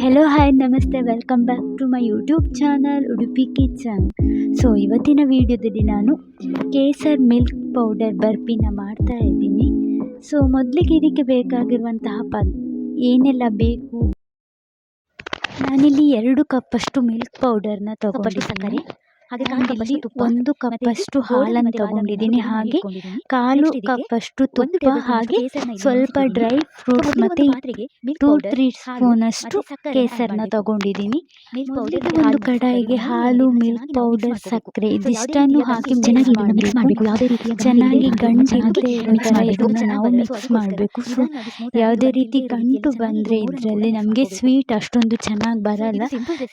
Hello hi ನಮಸ್ತೆ welcome back to my YouTube channel Udupi kitchen so ಇವತ್ತಿನ ವಿಡಿಯೋದಲ್ಲಿ ನಾನು ಕೇಸರ್ ಮಿಲ್ಕ್ ಪೌಡರ್ ಬರ್ಪಿನ ಮಾಡ್ತಾ ಇದ್ದೀನಿ. ಸೊ ಮೊದಲಿಗೆ ಇದಕ್ಕೆ ಬೇಕಾಗಿರುವಂತಹ ಪದ್ ಏನೆಲ್ಲ ಬೇಕು? ನಾನಿಲ್ಲಿ ಎರಡು ಕಪ್ಪಷ್ಟು ಮಿಲ್ಕ್ ಪೌಡರ್ನ ತಗೊಳ್ಳಿ ಸಕ್ಕರೆ ಒಂದು ಕಪ್ ಅಷ್ಟು ಹಾಲನ್ನು ತಗೊಂಡಿದ್ದೀನಿ. ಹಾಗೆ ಕಾಲು ಕಪ್ ಅಷ್ಟು ತುಪ್ಪ ಹಾಗೆ ಸ್ವಲ್ಪ ಡ್ರೈ ಫ್ರೂಟ್ ಮತ್ತೆ ಟೂ ತ್ರೀ ಸ್ಪೂನ್ ಅಷ್ಟು ಕೇಸರನ್ನ ತಗೊಂಡಿದ್ದೀನಿ. ಒಂದು ಕಡಾಯಿಗೆ ಹಾಲು ಮಿಲ್ಕ್ ಪೌಡರ್ ಸಕ್ಕರೆ ಇದಿಷ್ಟನ್ನು ಹಾಕಿ ಚೆನ್ನಾಗಿ ಮಿಕ್ಸ್ ಮಾಡಬೇಕು. ಯಾವುದೇ ರೀತಿ ಚೆನ್ನಾಗಿ ಗಂಟು. ಇದನ್ನು ನಾವು ಮಿಕ್ಸ್ ಮಾಡಬೇಕು. ಸೊ ಯಾವುದೇ ರೀತಿ ಗಂಟು ಬಂದರೆ ಇದರಲ್ಲಿ ನಮಗೆ ಸ್ವೀಟ್ ಅಷ್ಟೊಂದು ಚೆನ್ನಾಗಿ ಬರಲ್ಲ.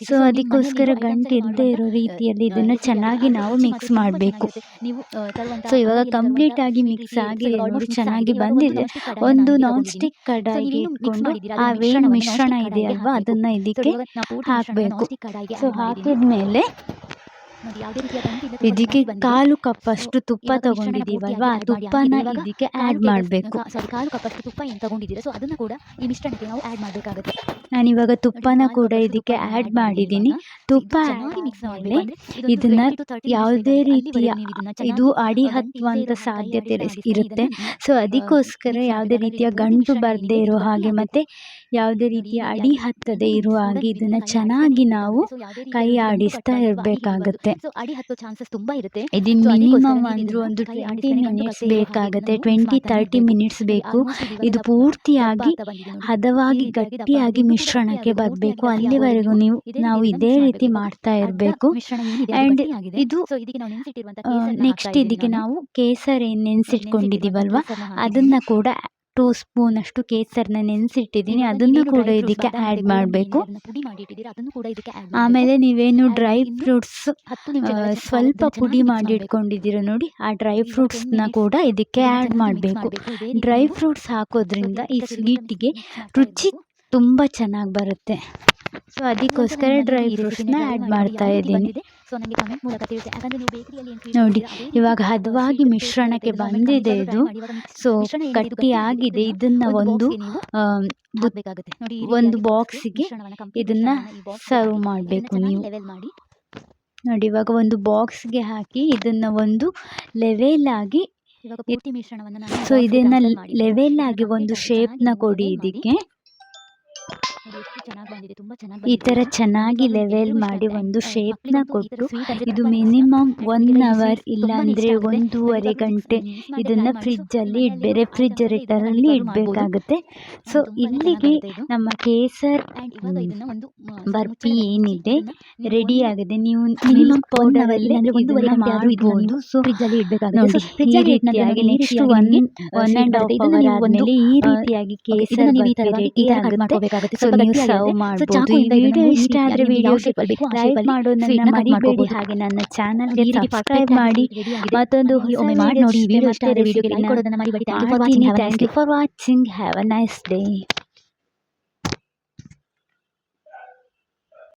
ಸೊ ಅದಕ್ಕೋಸ್ಕರ ಗಂಟು ಇಲ್ಲದೆ ಇರೋ ರೀತಿಯಲ್ಲಿ ಇದನ್ನು ರೀತಿಯಲ್ಲಿ ಚೆನ್ನಾಗಿ ನಾವು ಮಿಕ್ಸ್ ಮಾಡಬೇಕು. ಸೊ ಇವಾಗ ಕಂಪ್ಲೀಟ್ ಆಗಿ ಮಿಕ್ಸ್ ಆಗಿದೆ ನೋಡಿ ಚೆನ್ನಾಗಿ ಬಂದಿದೆ. ಒಂದು ನಾನು ಸ್ಟಿಕ್ ಕಡಾಯಿ ಕಡಾಯಿಗೆ ಇಟ್ಕೊಂಡು ಆ ವೇಣು ಮಿಶ್ರಣ ಇದೆ ಅಲ್ವಾ ಅದನ್ನ ಅದನ್ನು ಇದಕ್ಕೆ ಹಾಕಬೇಕು. ಸೊ ಹಾಕಿದ್ಮೇಲೆ. ಇದಕ್ಕೆ. ಕಾಲು ಕಪ್ಪಷ್ಟು ತುಪ್ಪ ತಗೊಂಡಿದ್ದೀವಲ್ವಾ. ತುಪ್ಪನ ಇದಕ್ಕೆ ಆ್ಯಡ್ ಟೇಬಲ್ ಮಾಡಬೇಕು. ಸಾರಿ ಕಾಲು ಕಪ್ಪಷ್ಟು ತುಪ್ಪ ಏನು ತಗೊಂಡಿದ್ದೀರಾ? ಸೊ ಅದನ್ನು ಕೂಡ ಈ ಮಿಶ್ರಣಕ್ಕೆ ನಾವು ಆ್ಯಡ್ ಮಾಡಬೇಕಾಗುತ್ತೆ. ನಾನಿವಾಗ ತುಪ್ಪನ ಕೂಡ ಇದಕ್ಕೆ ಆಡ್ ಆ್ಯಡ್ ಮಾಡಿದ್ದೀನಿ. ತುಪ್ಪ ಮಿಕ್ಸ್ ಆದ್ಮೇಲೆ ಇದನ್ನ ಯಾವುದೇ ರೀತಿಯ ಇದು ಅಡಿ ಹತ್ತುವಂತ ಹತ್ತುವಂಥ ಸಾಧ್ಯತೆ ಇರುತ್ತೆ. ಸೊ ಅದಕ್ಕೋಸ್ಕರ ಯಾವುದೇ ರೀತಿಯ ಗಂಟು ಬರದೇ ಇರೋ ಹಾಗೆ ಮತ್ತೆ ಯಾವುದೇ ರೀತಿಯ ಅಡಿ ಹತ್ತದೇ ಇರುವ ಹಾಗೆ ಇದನ್ನ ಚೆನ್ನಾಗಿ ನಾವು ಕೈ ಆಡಿಸ್ತಾ ಇರಬೇಕಾಗತ್ತೆ. ಸೊ ಅಡಿ ಹತ್ತೋ ಚಾನ್ಸಸ್ ತುಂಬಾ ಇರುತ್ತೆ. ಇದು ಮಿನಿಮಮ್ ನೀವು ಒಂದು ಟ್ವೆಂಟಿ ಮಿನಿಟ್ಸ್ ಬೇಕಾಗುತ್ತೆ. ಟ್ವೆಂಟಿ ತರ್ಟಿ ಮಿನಿಟ್ಸ್ ಬೇಕು. ಇದು ಪೂರ್ತಿಯಾಗಿ. ಹದವಾಗಿ ಗಟ್ಟಿಯಾಗಿ ಮಿಶ್ರಣಕ್ಕೆ ಬರಬೇಕು. ಅಲ್ಲಿವರೆಗೂ ನೀವು ಇದೇ ನಾವು ಇದೇ ರೀತಿ. ಮಾಡ್ತಾ ಇರಬೇಕು. ಗಟ್ಟಿಯಾಗಿದೆ. ಇದು ನೆಕ್ಸ್ಟ್ ಇದಕ್ಕೆ ನಾವು ಕೇಸರಿ ನೆನೆಸಿಟ್ಕೊಂಡಿದ್ದೀವಲ್ವಾ? ಕೇಸರನ್ನ ಅದನ್ನ ಕೂಡ ಟೂ ಸ್ಪೂನ್ ಅಷ್ಟು ಕೇಸರ್ನ ನೆನೆಸಿಟ್ಟಿದ್ದೀನಿ. ಅದನ್ನು ಕೂಡ ಇದಕ್ಕೆ ಆ್ಯಡ್ ಮಾಡಬೇಕು. ಆಮೇಲೆ ನೀವೇನು ಡ್ರೈ ಫ್ರೂಟ್ಸ್ ಸ್ವಲ್ಪ ಪುಡಿ ಮಾಡಿ ಇಟ್ಕೊಂಡಿದ್ದೀರಾ ನೋಡಿ ಆ ಡ್ರೈ ಫ್ರೂಟ್ಸ್ನ ಕೂಡ ಇದಕ್ಕೆ ಆ್ಯಡ್ ಮಾಡಬೇಕು. ಡ್ರೈ ಫ್ರೂಟ್ಸ್ ಹಾಕೋದ್ರಿಂದ ಈ ಸ್ವೀಟಿಗೆ ರುಚಿ. ತುಂಬ ಚೆನ್ನಾಗಿ ಬರುತ್ತೆ. ಸೊ ಅದಕ್ಕೋಸ್ಕರ ಡ್ರೈ ಫ್ರೂಟ್ಸ್ನ ಆ್ಯಡ್ ಮಾಡ್ತಾ ಇದ್ದೀನಿ. ಬಂದಿದೆ. ಸೊ ನನಗೆ ಕಮೆಂಟ್ ಮೂಲಕ ತಿಳಿಸಿ ಯಾಕಂದ್ರೆ ನೀವು ಬೇಕರಿಯಲ್ಲಿ ಏನು ನೋಡಿ, ಇವಾಗ ಹದವಾಗಿ ಮಿಶ್ರಣಕ್ಕೆ ಬಂದಿದೆ ಇದು. ಸೊ ಗಟ್ಟಿಯಾಗಿದೆ. ಇದನ್ನ ಒಂದು ಹಾಕ್ಬೇಕಾಗುತ್ತೆ. ನೋಡಿ ಒಂದು ಬಾಕ್ಸ್ಗೆ ಇದನ್ನ ಸರ್ವ್ ಮಾಡಬೇಕು ನೀವು. ಮಾಡಿ. ನೋಡಿ ಇವಾಗ ಒಂದು ಬಾಕ್ಸ್ಗೆ ಹಾಕಿ ಇದನ್ನ ಒಂದು ಲೆವೆಲ್ ಆಗಿ ಇವಾಗ ಮಿಶ್ರಣವನ್ನ ಸೊ ಇದನ್ನ ಲೆವೆಲ್ ಆಗಿ ಒಂದು ಶೇಪ್ನ ಶೇಪ್ನ ಕೊಡಿ ಇದಕ್ಕೆ. ಎಷ್ಟು ಚೆನ್ನಾಗಿ ಬಂದಿದೆ ತುಂಬಾ ಚೆನ್ನಾಗಿ ಈ ಥರ ಚೆನ್ನಾಗಿ ಲೆವೆಲ್ ಮಾಡಿ ಒಂದು ಶೇಪ್ ಶೇಪ್ನ ಥರ ಕೊಟ್ಟು ಇದು ಮಿನಿಮಮ್ ಒನ್ ಅವರ್ ಇಲ್ಲ ಅಂದ್ರೆ ಒಂದೂವರೆ ಗಂಟೆ ಇದನ್ನ ಫ್ರಿಡ್ಜ್ ಅಲ್ಲಿ ಫ್ರಿಜ್ಜಲ್ಲಿ ಅಲ್ಲಿ ಇಡ್ಬೇಕಾಗುತ್ತೆ ಸೊ ಇಲ್ಲಿಗೆ ನಮ್ಮ ಕೇಸರ್ ಬರ್ಫಿ ಏನಿದೆ? ರೆಡಿ ಆಗಿದೆ. ನೀವು ಮಿನಿಮಮ್ ಪೌಡರ್ ಅಲ್ಲಿ ಪೌಡರಲ್ಲೇ ಒಂದೂವರೆ ಸೊ ಇಡ್ಬೇಕಾಗುತ್ತೆ. ಈ ರೀತಿಯಾಗಿ next one one and half hour ನೀವು ಒಂದು, ಆದಮೇಲೆ ಈ ರೀತಿಯಾಗಿ ಕೇಸರ್ ಬರ್ಫಿ ರೆಡಿ ತರ ಆಗುತ್ತೆ. ಸೊ ನೀವು. ಸರ್ವ್ ಈ ವಿಡಿಯೋ ಇಷ್ಟ ಆದರೆ ಲೈಕ್ ಮಾಡೋದನ್ನ ಮರಿಬೇಡಿ ಹಾಗೆ ನನ್ನ ಚಾನೆಲ್ ಚಾನಲ್ಗೆ ಸಬ್ಸ್ಕ್ರೈಬ್ ಮಾಡಿ ಮತ್ತೊಂದು ಒಮ್ಮೆ ಮಾಡಿ ನೋಡಿ. ವಿಡಿಯೋ ಇಷ್ಟ ಮತ್ತೆ ಆದರೆ ವಿಡಿಯೋಗೆ ಲೈಕ್ ಕೊಡೋದನ್ನ ಮರಿಬೇಡಿ. Thank you for watching have a nice day